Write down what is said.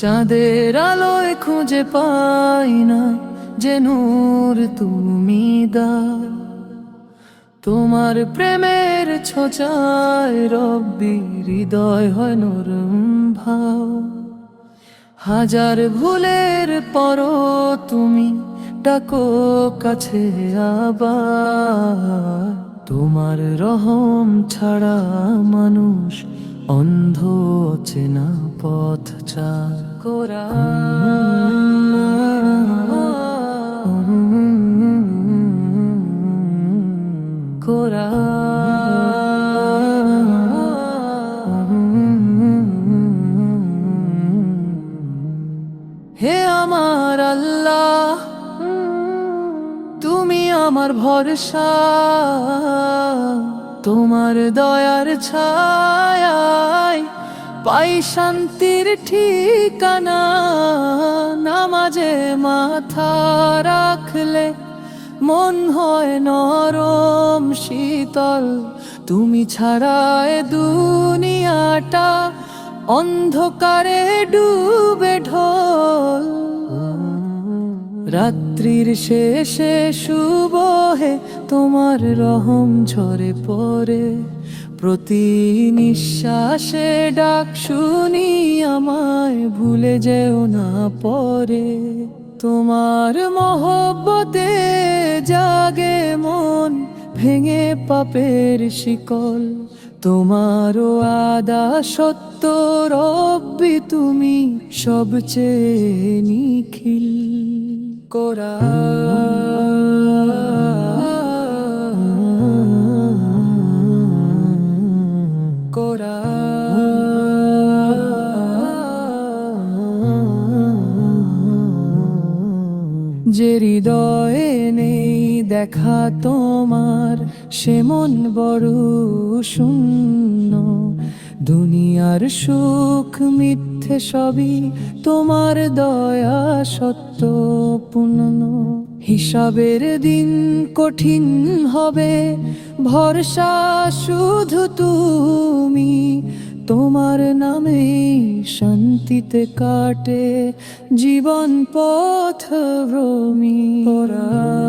চাঁদের আলোয় খুঁজে পাই না যে নূর তুমি দা তোমার প্রেমের ছোচায় রব্বি, হৃদয় হয় নরম ভাও হাজার ভুলের পর তুমি ডাকো কাছে আবার। তোমার রহম ছাড়া মানুষ অন্ধ চেনা পথ চার হে আমার তুমি আমার ভরসা তোমার দয়ার ছায় পাই শান্তির ঠিকানা, নামাজে মাথা রাখলে মন হয় নরম, শীতল। তুমি ছাড়ায় দুনিয়াটা অন্ধকারে ডুবে ঢোল। রাত্রির শেষে শুভ হে তোমার রহম ঝরে পড়ে। প্রতি নিঃশ্বাসে ডাক শুনি, আমায় ভুলে যেও না পরে। তোমার মহব্বতে জাগে মন, ভেঙে পাপের শিকল। তোমারও আদা সত্য, রব্বি তুমি সবচেয়ে নিখিল। কোরা যে হৃদয়ে নেই দেখা তোমার, সে মন বড় শূন্য। দুনিয়ার সুখ মিথ্যে সবই তোমার দয়া সত্য পূর্ণ। হিসাবের দিন কঠিন হবে, ভরসা শুধু তুমি। তোমার নামে শান্তিতে কাটে জীবন পথ ভ্রমি। ওরা